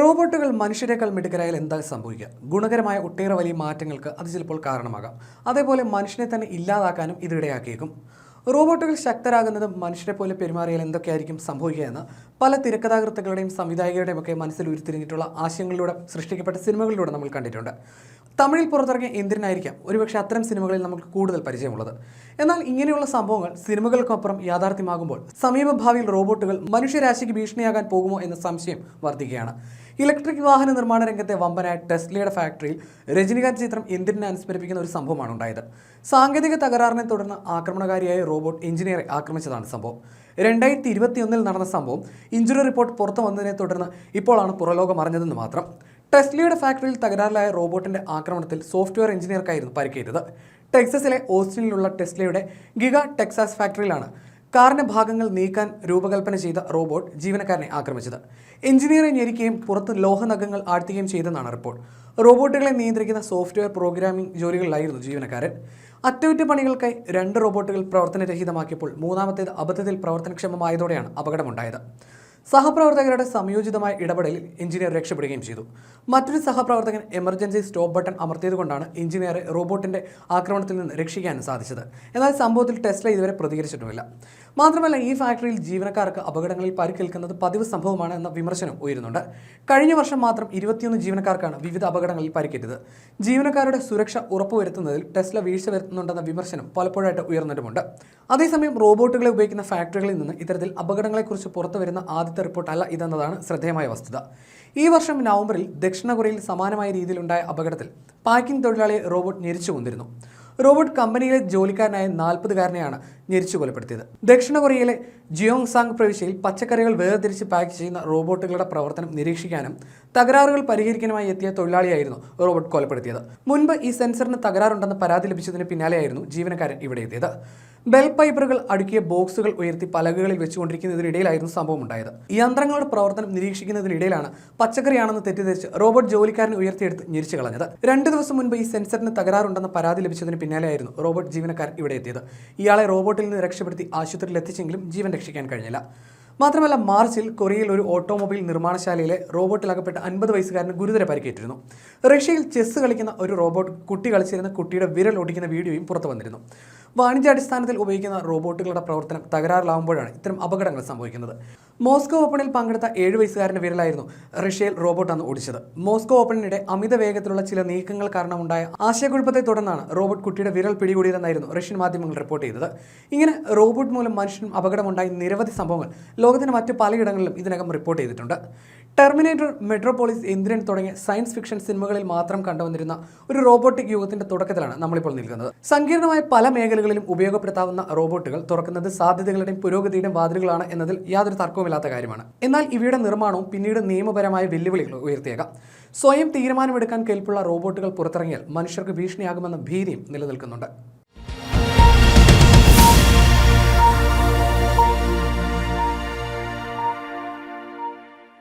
റോബോട്ടുകൾ മനുഷ്യരെക്കാൾ മിടുക്കരായാൽ എന്താ സംഭവിക്കുക? ഗുണകരമായ ഒട്ടേറെ വലിയ മാറ്റങ്ങൾക്ക് അത് ചിലപ്പോൾ കാരണമാകാം. അതേപോലെ മനുഷ്യനെ തന്നെ ഇല്ലാതാക്കാനും ഇതിടയാക്കിയേക്കും റോബോട്ടുകൾ ശക്തരാകുന്നതും മനുഷ്യരെ പോലെ പെരുമാറിയാൽ എന്തൊക്കെയായിരിക്കും സംഭവിക്കുക എന്ന് പല തിരക്കഥാകൃത്തുകളുടെയും സംവിധായകരുടെയും ഒക്കെ മനസ്സിൽ ഉരുത്തിരിഞ്ഞിട്ടുള്ള ആശയങ്ങളിലൂടെ സൃഷ്ടിക്കപ്പെട്ട സിനിമകളിലൂടെ നമ്മൾ കണ്ടിട്ടുണ്ട്. തമിഴിൽ പുറത്തിറങ്ങിയ എന്തിനായിരിക്കാം? ഒരുപക്ഷെ അത്തരം സിനിമകളിൽ നമുക്ക് കൂടുതൽ പരിചയമുള്ളത്. എന്നാൽ ഇങ്ങനെയുള്ള സംഭവങ്ങൾ സിനിമകൾക്കൊപ്പം യാഥാർത്ഥ്യമാകുമ്പോൾ സമീപഭാവിയിൽ റോബോട്ടുകൾ മനുഷ്യരാശിക്ക് ഭീഷണിയാകാൻ പോകുമോ എന്ന സംശയം വർദ്ധിക്കുകയാണ്. ഇലക്ട്രിക് വാഹന നിർമ്മാണ രംഗത്തെ വമ്പനായ ടെസ്ലയുടെ ഫാക്ടറിയിൽ രജനികാന്ത് ചിത്രം എന്തിനെ അനുസ്മരിപ്പിക്കുന്ന ഒരു സംഭവമാണ് ഉണ്ടായത്. സാങ്കേതിക തകരാറിനെ തുടർന്ന് ആക്രമണകാരിയായ റോബോട്ട് എഞ്ചിനീയറെ ആക്രമിച്ചതാണ് സംഭവം. രണ്ടായിരത്തി ഇരുപത്തിയൊന്നിൽ നടന്ന സംഭവം ഇഞ്ചുറി റിപ്പോർട്ട് പുറത്തു വന്നതിനെ തുടർന്ന് ഇപ്പോഴാണ് പുറലോകം അറിഞ്ഞതെന്ന് മാത്രം. ടെസ്ലയുടെ ഫാക്ടറിയിൽ തകരാറിലായ റോബോട്ടിന്റെ ആക്രമണത്തിൽ സോഫ്റ്റ്വെയർ എഞ്ചിനീയർക്കായിരുന്നു പരിക്കേറ്റത്. ടെക്സസിലെ ഓസ്റ്റിനിലുള്ള ടെസ്ലയുടെ ഗിഗ ടെക്സാസ് ഫാക്ടറിയിലാണ് കാറിന്റെ ഭാഗങ്ങൾ നീക്കാൻ രൂപകൽപ്പന ചെയ്ത റോബോട്ട് ജീവനക്കാരനെ ആക്രമിച്ചത്. എഞ്ചിനീയറെ ഞെരിക്കുകയും പുറത്ത് ലോഹനഗങ്ങൾ ആഴ്ത്തുകയും ചെയ്തെന്നാണ് റിപ്പോർട്ട്. റോബോട്ടുകളെ നിയന്ത്രിക്കുന്ന സോഫ്റ്റ്വെയർ പ്രോഗ്രാമിംഗ് ജോലികളിലായിരുന്നു ജീവനക്കാരൻ. അറ്റകുറ്റപ്പണികൾക്കായി രണ്ട് റോബോട്ടുകൾ പ്രവർത്തനരഹിതമാക്കിയപ്പോൾ മൂന്നാമത്തേത് അബദ്ധത്തിൽ പ്രവർത്തനക്ഷമമായതോടെയാണ് അപകടമുണ്ടായത്. സഹപ്രവർത്തകരുടെ സംയോജിതമായ ഇടപെടലിൽ എഞ്ചിനീയർ രക്ഷപ്പെടുകയും ചെയ്തു. മറ്റൊരു സഹപ്രവർത്തകൻ എമർജൻസി സ്റ്റോപ്പ് ബട്ടൺ അമർത്തിയതുകൊണ്ടാണ് എഞ്ചിനീയറെ റോബോട്ടിന്റെ ആക്രമണത്തിൽ നിന്ന് രക്ഷിക്കാൻ സാധിച്ചത്. എന്നാൽ സംഭവത്തിൽ ടെസ്ല ഇതുവരെ പ്രതികരിച്ചിട്ടുമില്ല. മാത്രമല്ല ഈ ഫാക്ടറിയിൽ ജീവനക്കാർക്ക് അപകടങ്ങളിൽ പരിക്കേൽക്കുന്നത് പതിവ് സംഭവമാണ് എന്ന വിമർശനം ഉയരുന്നുണ്ട്. കഴിഞ്ഞ വർഷം മാത്രം ഇരുപത്തിയൊന്ന് ജീവനക്കാർക്കാണ് വിവിധ അപകടങ്ങളിൽ പരിക്കേറ്റത്. ജീവനക്കാരുടെ സുരക്ഷ ഉറപ്പുവരുത്തുന്നതിൽ ടെസ്ല വീഴ്ച വരുത്തുന്നുണ്ടെന്ന വിമർശനം പലപ്പോഴായിട്ട് ഉയർന്നിട്ടുമുണ്ട്. അതേസമയം റോബോട്ടുകളെ ഉപയോഗിക്കുന്ന ഫാക്ടറികളിൽ നിന്ന് ഇത്തരത്തിൽ അപകടങ്ങളെക്കുറിച്ച് പുറത്തു വരുന്ന ആദ്യത്തെ റിപ്പോർട്ടല്ല ഇതെന്നതാണ് ശ്രദ്ധേയമായ വസ്തുത. ഈ വർഷം നവംബറിൽ ദക്ഷിണ കൊറിയയിൽ സമാനമായ രീതിയിലുണ്ടായ അപകടത്തിൽ പാക്കിംഗ് തൊഴിലാളിയെ റോബോട്ട് ഞെരിച്ചു കൊണ്ടിരുന്നു റോബോട്ട് കമ്പനിയിലെ ജോലിക്കാരനായ നാൽപ്പതുകാരനെയാണ് ഞെരിച്ചു കൊലപ്പെടുത്തിയത്. ദക്ഷിണ കൊറിയയിലെ ജിയോങ് സാങ് പ്രവിശ്യയിൽ പച്ചക്കറികൾ വേർതിരിച്ച് പാക്ക് ചെയ്യുന്ന റോബോട്ടുകളുടെ പ്രവർത്തനം നിരീക്ഷിക്കാനും തകരാറുകൾ പരിഹരിക്കാനുമായി എത്തിയ തൊഴിലാളിയായിരുന്നു റോബോട്ട് കൊലപ്പെടുത്തിയത്. മുൻപ് ഈ സെൻസറിന് തകരാറുണ്ടെന്ന് പരാതി ലഭിച്ചതിന് പിന്നാലെയായിരുന്നു ജീവനക്കാരൻ ഇവിടെ എത്തിയത്. ബെൽ പൈപ്പറുകൾ അടുക്കിയ ബോക്സുകൾ ഉയർത്തി പലകകളിൽ വെച്ചുകൊണ്ടിരിക്കുന്നതിനിടയിലായിരുന്നു സംഭവം ഉണ്ടായത് യന്ത്രങ്ങളുടെ പ്രവർത്തനം നിരീക്ഷിക്കുന്നതിനിടയിലാണ് പച്ചക്കറിയാണെന്ന് തെറ്റിദ്ധരിച്ച് റോബോട്ട് ജോലിക്കാരനെ ഉയർത്തിയെടുത്ത് ഞെരിച്ചു കളഞ്ഞത്. രണ്ടു ദിവസം മുൻപ് ഈ സെൻസറിന് തകരാറുണ്ടെന്ന പരാതി ലഭിച്ചതിന് പിന്നാലെയായിരുന്നു റോബോട്ട് ജീവനക്കാരൻ ഇവിടെ എത്തിയത്. ഇയാളെ റോബോട്ടിൽ നിന്ന് രക്ഷപ്പെടുത്തി ആശുപത്രിയിൽ എത്തിച്ചെങ്കിലും ജീവൻ രക്ഷിക്കാൻ കഴിഞ്ഞില്ല. മാത്രമല്ല മാർച്ചിൽ കൊറിയയിൽ ഒരു ഓട്ടോമൊബൈൽ നിർമ്മാണശാലയിലെ റോബോട്ടിലകപ്പെട്ട അൻപത് വയസ്സുകാരന് ഗുരുതര പരിക്കേറ്റിരുന്നു. റഷ്യയിൽ ചെസ് കളിക്കുന്ന ഒരു റോബോട്ട് കുട്ടി കളിച്ചിരുന്ന കുട്ടിയുടെ വിരൽ ഒടിക്കുന്ന വീഡിയോയും പുറത്തു വന്നിരുന്നു. വാണിജ്യാടിസ്ഥാനത്തിൽ ഉപയോഗിക്കുന്ന റോബോട്ടുകളുടെ പ്രവർത്തനം തകരാറിലാവുമ്പോഴാണ് ഇത്തരം അപകടങ്ങൾ സംഭവിക്കുന്നത്. മോസ്കോ ഓപ്പണിൽ പങ്കെടുത്ത ഏഴ് വയസ്സുകാരന്റെ വിരലായിരുന്നു റഷ്യയിൽ റോബോട്ട് അന്ന് ഓടിച്ചത്. മോസ്കോ ഓപ്പണിനിടെ അമിത വേഗത്തിലുള്ള ചില നീക്കങ്ങൾ കാരണമുണ്ടായ ആശയക്കുഴപ്പത്തെ തുടർന്നാണ് റോബോട്ട് കുട്ടിയുടെ വിരൽ പിടികൂടിയതെന്നായിരുന്നു റഷ്യൻ മാധ്യമങ്ങൾ റിപ്പോർട്ട് ചെയ്തത്. ഇങ്ങനെ റോബോട്ട് മൂലം മനുഷ്യനും അപകടമുണ്ടായ നിരവധി സംഭവങ്ങൾ ലോകത്തിന് മറ്റ് പലയിടങ്ങളിലും ഇതിനകം റിപ്പോർട്ട് ചെയ്തിട്ടുണ്ട്. ടെർമിനേറ്റർ മെട്രോപോളിസ് ഇന്ദ്രൻ തുടങ്ങിയ സയൻസ് ഫിക്ഷൻ സിനിമകളിൽ മാത്രം കണ്ടുവന്നിരുന്ന ഒരു റോബോട്ടിക് യുഗത്തിന്റെ തുടക്കത്തിലാണ് നമ്മളിപ്പോൾ നിൽക്കുന്നത്. സങ്കീർണമായ പല മേഖലകളിലും ഉപയോഗപ്പെടുത്താവുന്ന റോബോട്ടുകൾ തുറക്കുന്നത് സാധ്യതകളുടെയും പുരോഗതിയുടെയും വാതിലുകളാണ് എന്നതിൽ യാതൊരു തർക്കവുമില്ലാത്ത കാര്യമാണ്. എന്നാൽ ഇവയുടെ നിർമ്മാണവും പിന്നീട് നിയമപരമായ വെല്ലുവിളികൾ ഉയർത്തിയേക്കാം. സ്വയം തീരുമാനമെടുക്കാൻ കെൽപ്പുള്ള റോബോട്ടുകൾ പുറത്തിറങ്ങിയാൽ മനുഷ്യർക്ക് ഭീഷണിയാകുമെന്ന ഭീതിയും നിലനിൽക്കുന്നുണ്ട്.